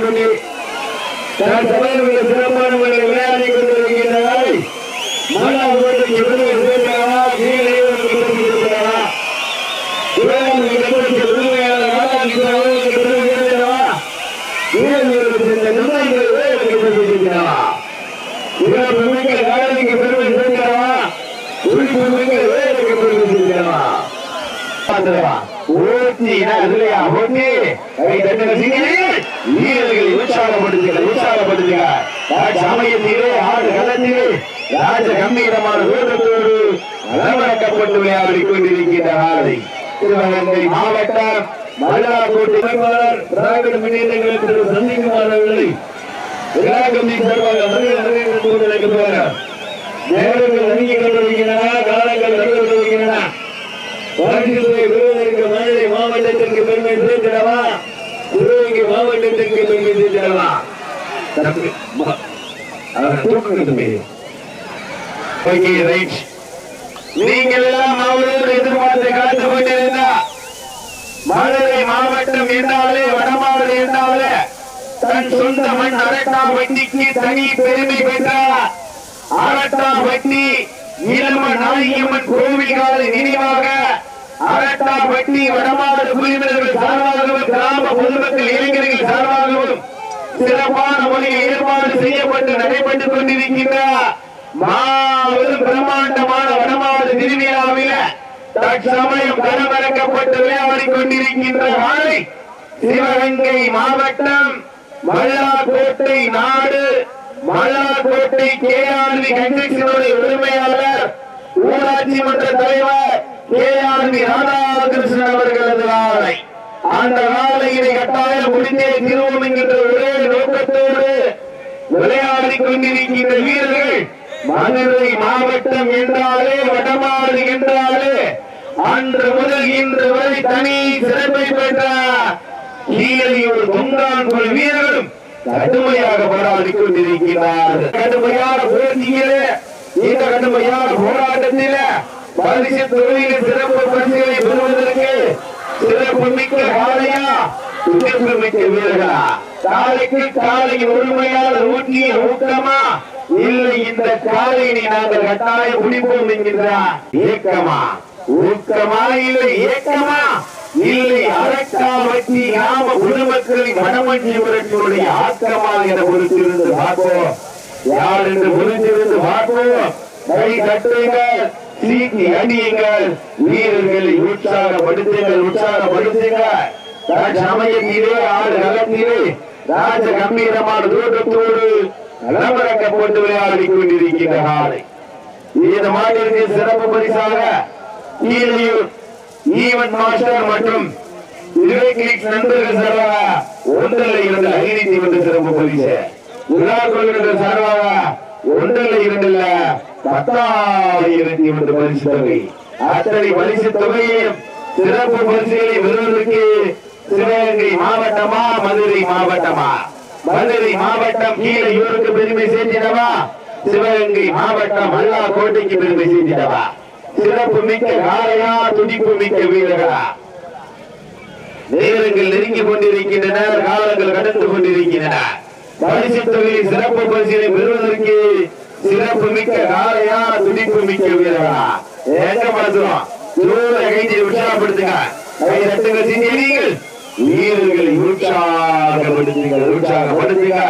பண்ணி நான் சிறப்பான முறையில் விளையாடி கொண்டிருக்கின்றனர் மன்னார் கோட்டைக்கு விருது சேர்க்கிறவா கீழே வந்து கொடுத்திருக்கிறவா விருது இந்த பெருமை வேலைக்கு இல்லையா ஓட்டி வீரர்களை உற்சாகப்படுத்துங்க உற்சாகப்படுத்துகிறார் சமயத்திலே ஆடு களத்திலே ராஜ கம்பீரமான தூரத்தோடு அளவடக்கப்பட்டு விளையாடி கொண்டிருக்கின்ற ஆலை திருவகங்கை மாவட்டம் மல்லாக்கோட்டை அமைப்பாளர் திராவிட முன்னேற்ற கழகத்தில் சந்திக்குமார் அவர்களை விழாக்கம்பி சார்பாக மனித நேரங்கள் நெருங்கிக் கொண்டிருக்கின்றன காலங்கள் நெருங்கிக் கொண்டிருக்கின்றன. வாரிசுரை விருதுக்கு மதுரை மாவட்டத்திற்கு பெருமை சேர்க்கிறவா திரு மாவட்டத்திற்கு பெருமை சேர்த்திடவா தம்பி, ம- அவரை தூக்குங்க தம்பி. Okay, right. நீங்கள் எல்லாம் மாவட்டத்தில் எதிர்பார்த்து காத்துக் கொண்டிருந்தா மதுரை மாவட்டம் என்றாலே வடமாவட்டம் என்றாலே தன் சொந்த மண் அரட்டா வட்டிக்கு தனி பெருமை பெற்றார். அரட்டா வட்டி இளம நாயகியம்மன் கோவில் நினைவாக அரட்டா வட்டி வடமாடு குழுவினர்கள் சார்பாகவும் கிராம பொதுமக்கள் சிறப்பான முறையில் ஏற்பாடு செய்யப்பட்டு நடைபெற்றுக் கொண்டிருக்கின்ற மாபெரும் பிரம்மாண்டமான வடமாடு திருவிழாவில தற்சமயம் களமிறக்கப்பட்டு விளையாடிக் கொண்டிருக்கின்ற மாலை சிவகங்கை மாவட்டம் மல்லாக்கோட்டை நாடு மல்லாக்கோட்டை கேஆர்வி கண்டிஷனுடைய உரிமையாளர் ஊராட்சி மன்ற தலைவர் கே ஆர்வி ராதாகிருஷ்ணன் அவர்களது அந்த நாளையினை கட்டாயம் முடிந்தே தீர்வோம் என்கின்ற ஒரே நோக்கத்தோடு விளையாடி கொண்டிருக்கின்ற வீரர்கள் மதுரை மாவட்டம் என்றாலே வடமாறு என்றாலே அன்று முதல் இன்று வரை தனி சிறப்பை பெற்ற கீழையூர் தொங்கான்குள் வீரர்களும் கடுமையாக போராடி கொண்டிருக்கிறார் கடுமையான போட்டியிலே இந்த கடுமையான போராட்டத்திலே பரிசு துறையில் சிறப்பு பரிசுகளை பெறுவதற்கு சிறப்பு மிக்க வீரர்களா? காலைக்கு ஊட்டிய ஊக்கமா இல்லை இந்த காலையினை நாங்கள் கட்டாயம் முடிப்போம் என்கின்றார் ஏக்கமா? ஊக்கமா இல்லை ஏக்கமா? இல்லை அரட்டா கிராம பொதுமக்களின் வடமஞ்சி புரட்சியுடைய ஆக்கிரமா என பொறுத்திருந்து பார்ப்போம். யார் என்று பொறுத்திருந்து பார்ப்போம். கை கட்டுங்கள் சீட்டி அடியுங்கள் வீரர்களை உற்சாகப்படுத்துங்கள் உற்சாகப்படுத்துங்கள். சமயத்திலே ஆடு களத்திலே ராஜ கம்பீரமான தோட்டத்தோடு களமிறக்கப்பட்டு விளையாடி கொண்டிருக்கின்ற ஆலை இந்த மாட்டிற்கு சிறப்பு பரிசாக கீழையூர் ஈவன் மாஸ்டர் மற்றும் இலக்கிலிக்ஸ் நண்பர்கள் சார்பாக ஒன்றரை இரண்டு ஐநூத்தி ஒன்று சிறப்பு பரிசு. விழா கொள்கின்ற சார்பாக ஒன்றல்ல இரண்டில் பத்தாயிரத்தி ஒன்று பரிசு தொகை. அத்தனை பரிசு தொகையையும் சிறப்பு பரிசுகளை பெறுவதற்கு சிவகங்கை மாவட்டமா மதுரை மாவட்டமா? மதுரை மாவட்டம் கீழையூருக்கு பெருமை சேர்த்திடவா? சிவகங்கை மாவட்டம் அல்லா கோட்டைக்கு பெருமை சேர்த்திடவா? சிறப்பு மிக்க காலையா துடிப்பு மிக்க வீரர்களா? நேரங்கள் நெருங்கி கொண்டிருக்கின்றன காலங்கள் கடந்து கொண்டிருக்கின்றன. பரிசு தொகையை சிறப்பு பரிசினை பெறுவதற்கு சிறப்பு மிக்க காலையா துடிப்பு மிக்க வீரர்களா? எங்க பார்த்துறோம் தூர கைதை உற்சாகப்படுத்துங்க. கை தட்டுங்க சிந்தியீர்கள் வீரர்களை உற்சாகப்படுத்துங்க உற்சாகப்படுத்துங்க.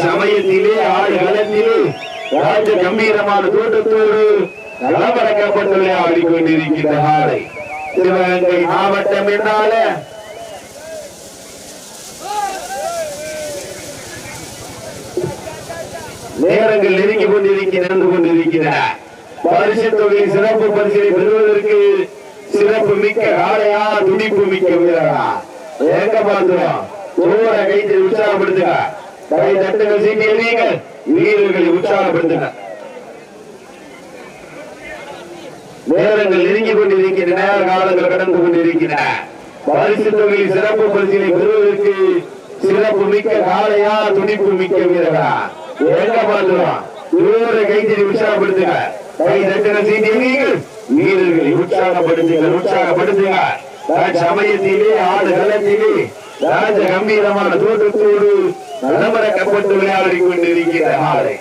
சமயத்திலே ஆடு களத்திலே ராஜ கம்பீரமான தோட்டத்தோடு களமடக்கப்பட்டு விளையாடி கொண்டிருக்கின்ற ஆலை சிவகங்கை மாவட்டம் என்றாலே நேரங்கள் நெருங்கி கொண்டிருக்க நடந்து கொண்டிருக்கிற. பரிசு தொகை சிறப்பு பரிசினை பெறுவதற்கு சிறப்பு மிக்க காளையா துடிப்பு மிக்க வீரரா? எங்க பார்க்கிறோம்? தூர கைத்தை உற்சாகப்படுத்துங்க. கை தட்டுகள் சீட்டி எறியுங்கள். வீரர்களை உற்சாகப்படுத்துங்க. நேரங்கள் நெருங்கி கொண்டிருக்கின்றன காலங்கள் கடந்து கொண்டிருக்கிற. பரிசு தொகை சிறப்பு பரிசினை பெறுவதற்கு சிறப்பு மிக்க காலையா துடிப்பு மிக்க வீரரா? எங்க பார்க்கிறோம் தூர கைத்தை உற்சாகப்படுத்துங்க. கை தட்டுங்க சீட்டி எறியுங்கள் வீரர்களை உற்சாகப்படுத்துங்கள் உற்சாகப்படுத்துங்க. சமயத்திலே ஆடு களத்திலே ராஜ கம்பீரமான தோற்றத்தோடு நலமரக்கப்பட்டு விளையாடி கொண்டிருக்கிற ஆலை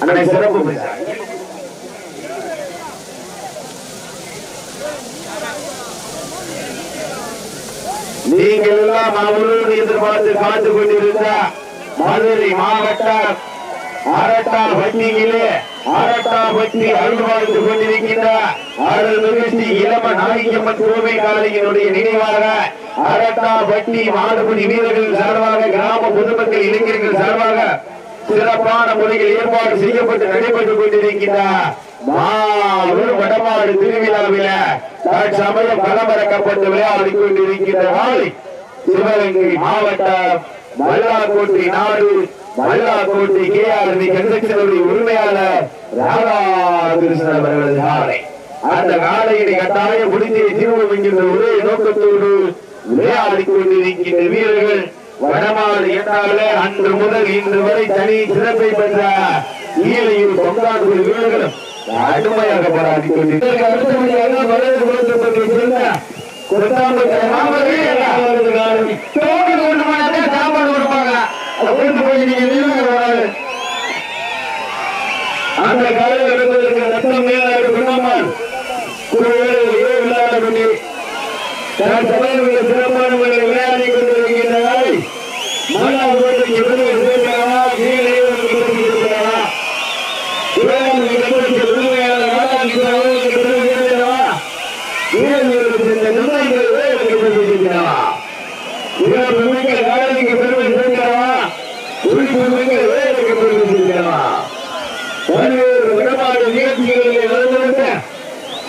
அன்னை சிறப்பு பரிசா. நீங்கள் எல்லாம் அவர்களோடு எதிர்பார்த்து காத்து கொண்டிருந்த மதுரை மாவட்டம் அரட்டா பட்டியிலே அரட்டா பட்டி அருள்வாழ்ந்து கொண்டிருக்கின்ற அருள்மிகு ஸ்ரீ இளம நாயகம்மன் கோவை காலையினுடைய நினைவாக அரட்டா வட்டி மாடுபடி வீரர்கள் சார்பாக கிராம பொதுமக்கள் இளைஞர்கள் சார்பாக சிறப்பான முறையில் ஏற்பாடு செய்யப்பட்டு நடைபெற்றுக் கொண்டிருக்கின்றார் மாபெரும் வடமாடு திருவிழாவில தற்சமயம் களமிறக்கப்பட்டு விளையாடி கொண்டிருக்கிற நாளை சிவகங்கை மாவட்டம் மல்லாக்கோட்டை நாடு. மல்லாக்கோட்டை கே ஆர் வி கன்ஸ்ட்ரக்ஷனுடைய உரிமையாளர் ராதாகிருஷ்ணன் அவர்களது காலை. அந்த காலையினை கட்டாயம் முடிந்தே தீர்வு என்கின்ற ஒரே நோக்கத்தோடு விளையாடி கொண்டிருக்கின்ற வீரர்கள் வடமாடு என்றாலே அன்று முதல் இன்று வரை தனி சிறப்பை பெற்ற ஈழையில் தொங்காடு வீரர்களும் கடுமையாக போராடி கொண்டிருக்கிறார்கள் கொண்டு நீங்க அந்த காலையில் இருப்பதற்கு ரத்தம் மேலாடு குணமான் விளையாட பண்ணி சிறப்பான முறையில் விளையாடி கொண்டிருக்கின்ற நாளை மல்லா கோட்டைக்கு விருது சேர்க்கிறாரா கீழே இருக்கிறாரா இவன் கட்டளைக்கு உரிமையான நாடாளுக்கு அவர்களுக்கு விருது சேர்க்கிறாரா வீரர்களுக்கு இந்த நிர்ணயங்களை வேலைக்கு பெருமை சேர்க்கிறாரா இவர் பெருமைக்கு நாடாளுக்கு பெருமை சேர்க்கிறாரா உரிமை பெருமைக்கு வேலைக்கு பெருமை சேர்க்கிறாரா பல்வேறு விடமாடு நிகழ்ச்சிகளில் நடந்திருந்த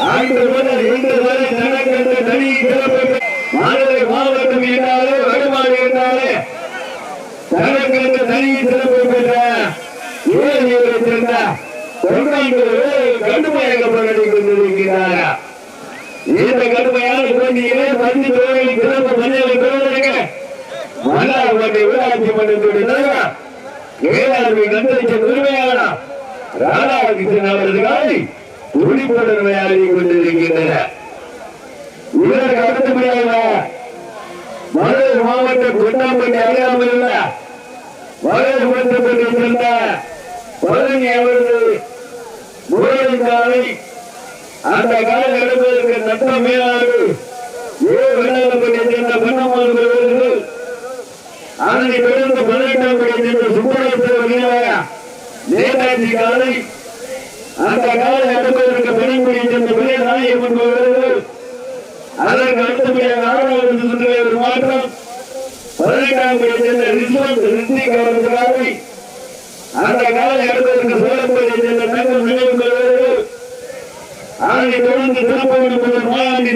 ஆண்டு முதல் இன்று வரை தனக்கென்று தனி சிறப்பு மாநில மாவட்டம் என்றாலே வடமாடு என்றாலே தனக்கென்று தனி சிறப்பு பெற்ற ஏழையை சேர்ந்த கடுமையாக போராடி கொண்டிருக்கிறார் இந்த கடுமையான போட்டியிலே பந்து சிறப்பு ஊராட்சி தலைவர் ஏழாவது கந்தளிக்க உரிமையாளர் ராதாகிருஷ்ணன் அவர்களுக்காக துடிப்புடன் விளையாடி கொண்டிருக்கின்றனர். இதற்கு அடுத்தபடியாக மதுரை மாவட்டம் கொட்டாம்பட்டி அறியாமல் உள்ள மதுரை மாவட்டத்தை சேர்ந்த பழனி அவர்கள் முரளி காலை அந்த காலை நடப்பதற்கு நட்டம் மேலாடு ஏ. வெள்ளாளப்பட்டியை சேர்ந்த அவர்கள் அதனை பதினெட்டாம் படி சேர்ந்த சுப்பரேஸ்வரர் நேதாஜி காலை அந்த கால நடப்பதற்கு பணிபுரி சேர்ந்த பெரிய நாயகன் அவர்கள் அதற்கு அடுத்தபடியாக ஆறாவது சுற்றிலே மாற்றம். பதினெட்டாம் படி அந்த கால அடுத்ததற்கு சோழப்பள்ளி சென்ற தங்கம் நினைவு அதனை தொடர்ந்து திருப்பூர் முதல் மாயாண்டி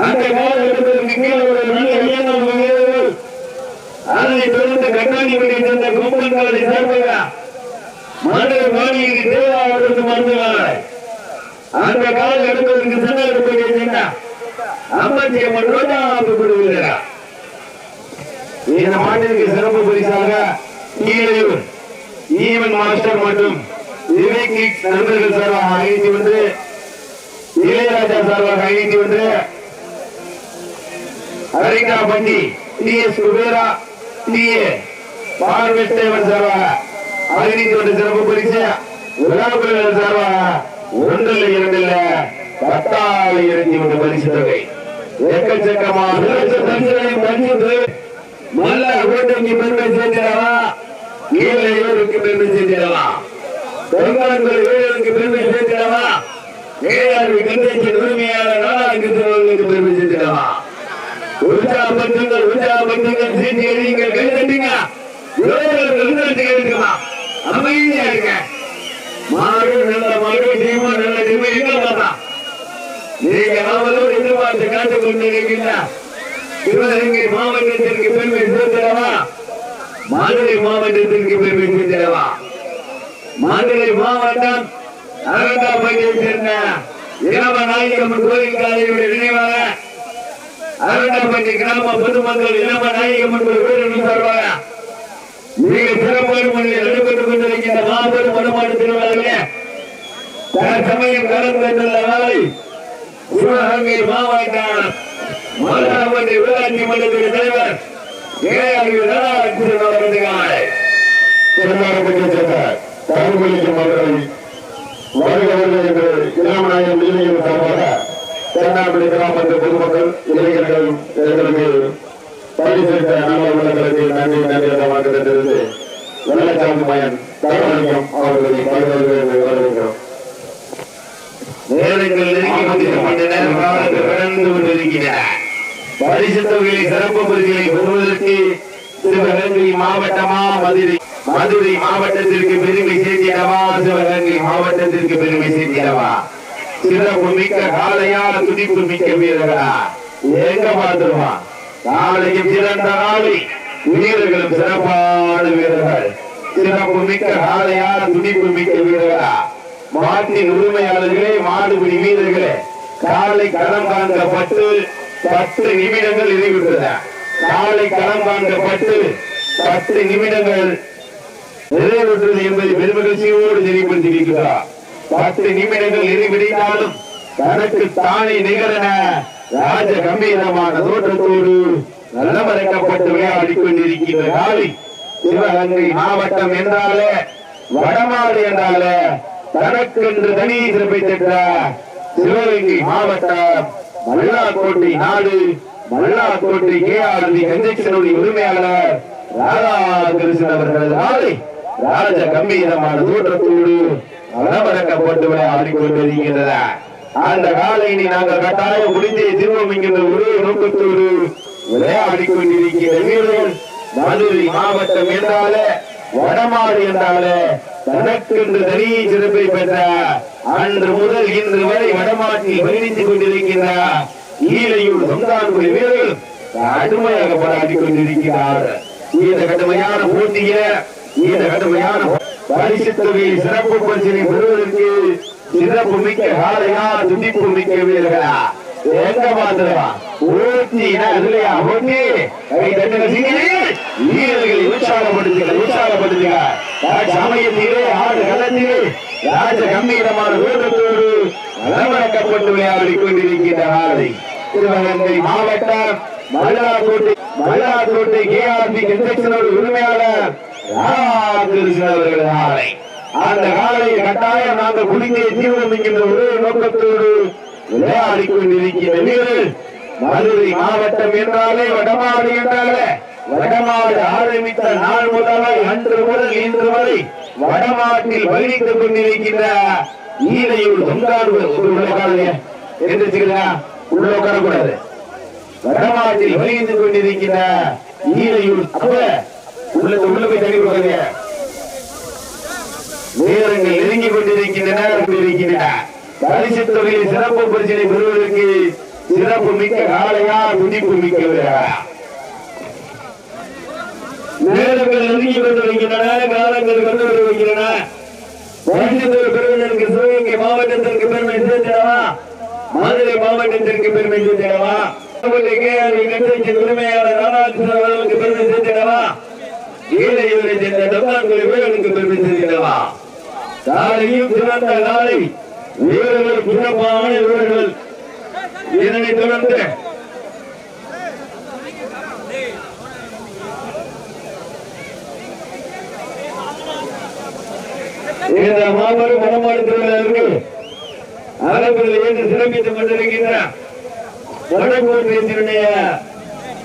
அந்த காலை கீழே ஒரு நல்ல ஐயனார் வீரர்கள் அதனை தொடர்ந்து சேர்ந்த கொம்பன் காலை சேர்வையா மாநில தேவா அவர்களுக்கு மருந்துவார் அந்த கால எடுப்பதற்கு சன்னடப்படி சேர்ந்த ஐம்பத்தி அம்மன் ரோஜா இந்த மாநிலக்கு சிறப்பு பரிசாக கீழையூர் ஈவன் மாஸ்டர் மற்றும் விவேக் நண்பர்கள் சார்பாக அழைத்து வந்து இளையராஜா சார்பாக அழைத்து வந்து Arikkapatti T S Kubera T A பார்வெஸ்டேவன் சார்பாக ஐநூத்தி சிறப்பு பரிசு. விழாக்குழுவினர் சார்பாக ஒன்றில் இரண்டில் பத்தாயிரத்தி ஒன்று பரிசு தொகை. எக்கச்சக்கமாக பரிசுகளை பரிசு மல்ல கோட்டைக்கு பெருமை சேர்க்கிறவா ஈழையூருக்கு பெருமை சேர்க்கிறவா பெருமாள் வீரருக்கு பெருமை சேர்க்கிறவா ஏழாறு கண்டைக்கு உரிமையாளர் நாளாக திருவள்ளுக்கு பெருமை சேர்க்கிறவா உற்சாகப்படுத்துங்கள் உற்சாகப்படுத்துங்கள் சீட்டி எறியுங்கள் கை விருந்தெடுத்து அமைதியா இருக்க மாடு நல்ல மாடு டீமா நல்ல டீமா எங்க பார்த்தா நீங்க அவளோடு எதிர்பார்த்து காத்துக் கொண்டிருக்கின்ற சிவகங்கை மாவட்டத்திற்கு பெருமை சேர்க்கிறவா மதுரை மாவட்டத்திற்கு பெருமை சேர்க்கிறவா மதுரை மாவட்டம் அரங்காப்பட்டியை சேர்ந்த இளம கோயில் காலையுடைய நினைவாக அரங்காப்பட்டி கிராம பொதுமக்கள் இளம நாயகம்மன் வீரர்கள் சார்பாக மிக சிறப்பான முறையில் நடைபெற்றுக் கொண்டிருக்கின்ற மாபெரும் வடமாடு திருவிழாவிலே தற்சமயம் கலந்து கொண்டுள்ள நாளை சிவகங்கை மாவட்டம் மதுராமன்றி ஊராட்சி மன்றத்தின் தலைவர் ஏஆர்வி தனாலட்சுமி அவர்கள் திருநாரப்பட்டியை சேர்ந்த தருமபுரிக்கும் அவர்கள் வருக என்று இளமநாயகம் இளைஞர்கள் சார்பாக திருநாரப்பட்டி கிராமத்து பொதுமக்கள் இளைஞர்கள் எங்களுக்கு பரிசளித்த நல்ல நன்றி நன்றி வாக்கிலிருந்து வெள்ளச்சாமி மயன் தரவலிங்கம் அவர்களை என்று வரவேற்கிறோம். நேரங்கள் நெருங்கி கொண்டிருக்கின்றன. காலங்கள் கடந்து கொண்டிருக்கின்றன. பரிசு தொகையை சிறப்பு பரிசுகளை பெறுவதற்கு சிவகங்கை மாவட்டமா? மதுரை மதுரை மாவட்டத்திற்கு பெருமை சேர்த்திடவா சிவகங்கை மாவட்டத்திற்கு பெருமை சேர்த்திடவா சிறப்பு மிக்க காளையா துடிப்பு மிக்க வீரர்களா? எங்க பார்த்துருவா? நாளையும் சிறந்த நாளை வீரர்களும் சிறப்பான வீரர்கள். சிறப்பு மிக்க காளையா துடிப்பு மிக்க வீரர்களா? மாட்டின் உரிமையாளர்களே மாடுபிடி வீரர்களே காலை களம் காண்கப்பட்டு பத்து நிமிடங்கள் நிறைவுற்றன காலை களம் காண்கப்பட்டு பத்து நிமிடங்கள் நிறைவுற்றது என்பதை பெருமகிழ்ச்சியோடு தெரியப்படுத்தியிருக்கிறார் பத்து நிமிடங்கள் நிறைவடைந்தாலும் தனக்கு தானே நிகழன ராஜ கம்பீரமான தோற்றத்தோடு நலமறைக்கப்பட்டு விளையாடி கொண்டிருக்கின்ற காலை சிவகங்கை மாவட்டம் என்றாலே வடமாடு என்றாலே தனக்கென்று தனி சிறப்பை பெற்ற சிவகங்கை மாவட்டம் மல்லாக்கோட்டை நாடு மல்லாக்கோட்டை கே ஆர் வி கஞ்சக்ஷனுடைய உரிமையாளர் ராதாகிருஷ்ணன் அவர்களது ஆலை ராஜ கம்பீரமான தோற்றத்தோடு அலமரக்கப்பட்டு விளையாடி கொண்டிருக்கின்றன அந்த காலையினை நாங்கள் கட்டாயம் முடிந்தே திரும்பம் என்கின்ற ஒரே நோக்கத்தோடு விளையாடி கொண்டிருக்கிற வீரர்கள் மதுரை மாவட்டம் என்றாலே வடமாடு என்றாலே தனக்கென்று தனி சிறப்பை பெற்ற அன்று முதல் இன்று வரை வடமாட்டில் பயணித்துக் கொண்டிருக்கின்ற ஈழையூர் சொந்தான்குடி வீரர்கள் கடுமையாக போராடி கொண்டிருக்கிறார் இந்த கடுமையான போட்டிய இந்த கடுமையான பரிசு தொகையை சிறப்பு பரிசினை பெறுவதற்கு சிறப்பு மிக்க காலையா துடிப்பு மிக்க வீரர்களா? எங்க பாத்துருவா இல்லையா ஓட்டி வீரர்களை உற்சாகப்படுத்துங்க உற்சாகப்படுத்துங்க சமயத்திலே ஆடு களத்திலே ராஜ கம்பீரமான வீரத்தோடு நலவழக்கப்பட்டு விளையாடிக் கொண்டிருக்கின்ற ஆளை சிவகங்கை மாவட்டம் மல்லாக்கோட்டை மல்லாக்கோட்டை கேஆர்பி கன்ஸ்ட்ரக்ஷனோட உரிமையாளர் ராமகிருஷ்ணன் அவர்கள் ஆலை அந்த காலையை கட்டாயம் நாங்கள் குடிநீரை தீவிரம் என்கின்ற ஒரே நோக்கத்தோடு விளையாடிக் கொண்டிருக்கின்ற வீரர் மதுரை மாவட்டம் என்றாலே வடமாடு என்றாலே வடமாடு ஆரம்பித்த நாள் முதலை அன்று முதல் இன்று வரை வடமாட்டில் பயணித்துக் கொண்டிருக்கின்ற ஈரையூர் தொங்காடு ஒரு உள்ள உள்ள உட்காரக்கூடாது. வடமாட்டில் பயணித்துக் கொண்டிருக்கின்ற ஈரையூர் அப்ப உள்ள உள்ள போய் தள்ளி கொடுக்காதீங்க நேரங்கள் நெருங்கி கொண்டிருக்கின்றன கொண்டிருக்கின்றன. பரிசு தொகையில் சிறப்பு பரிசினை பெறுவதற்கு சிறப்பு மிக்க காலையா துடிப்பு மிக்க வீரரா? நேரங்கள் நெருங்கி கொண்டிருக்கின்றன காலங்கள் கொண்டு வருகின்றன பரிசு சிவகங்கை மாவட்டத்திற்கு பெருமை சேர்த்திடவா மதுரை மாவட்டத்திற்கு பெருமை சேர்த்திடவா உரிமையாளர் பெருமை சேர்த்திடவா ஈழையூரை சேர்ந்த தப்பான்குடி வீரர்களுக்கு பெருமை சேர்த்திடவா காலையும் சிறந்த காலை வீரர்கள் சிறப்பான வீரர்கள் இதனை தொடர்ந்து இந்த மாபெரும் மனமாடு திருவிழாவிற்கு அரபில் இருந்து சிறப்பித்துக் கொண்டிருக்கின்ற வடக்கோட்டையினுடைய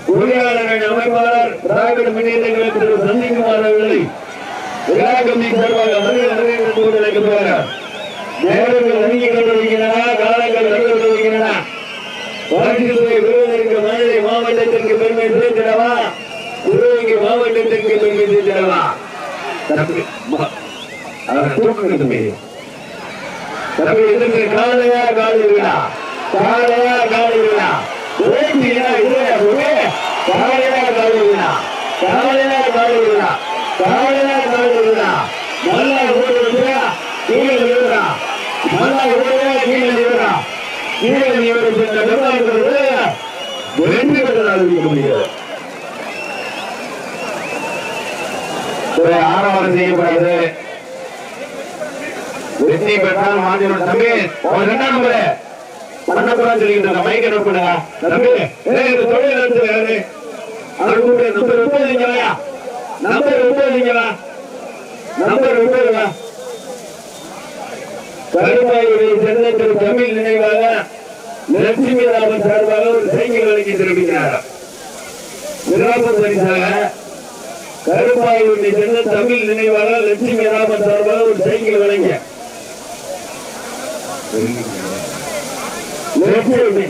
பொறியாளர் அமைப்பாளர் திராவிட முன்னேற்ற கழகம் திரு சந்திக்குமார் அவர்களை விழா கமிட்டி சார்பாக மனித வரவேற்பு அழைக்கப்படுகிறார் நேரங்கள் நெருங்கிக் கொண்டிருக்கின்றன. காலங்கள் நடந்து கொண்டிருக்கின்றன பரிசுகளை பெறுவதற்கு மதுரை மாவட்டத்திற்கு பெருமை சேர்த்திடவா சிவகங்கை மாவட்டத்திற்கு பெருமை சேர்த்திடவா தம்பி, ம- அவரை தூக்குங்க காலையா காலையா காலை இல்லையா ஒரே காலையா காலை விழா. காலையா காலை காலையா நல்லா ஓடுறா கீழே நல்லா ஓடுறா கீழே கீழே சென்ற அறிவிக்க முடிகிறது ஆரவாரம் வெற்றி பெற்றால் மாநிலம் தம்பி இரண்டாம் முறை பண்ணக்கூடாது மைக்க நோட் பண்ணுங்க தம்பி தொழில் நடத்துற யாரு நம்பர் முப்பது நம்பர் முப்பது நம்பர் முப்பதுவா கருமாயுடைய சென்னை தமிழ் நினைவாக லட்சுமி ராமன் சார்பாக ஒரு சைக்கிள் வழங்கி திரும்பினார் சிறப்பு பரிசாக கருப்பாயுடைய சென்னை தமிழ் நினைவாக லட்சுமி ராமன் சார்பாக ஒரு சைக்கிள் வழங்கிய லட்சுமி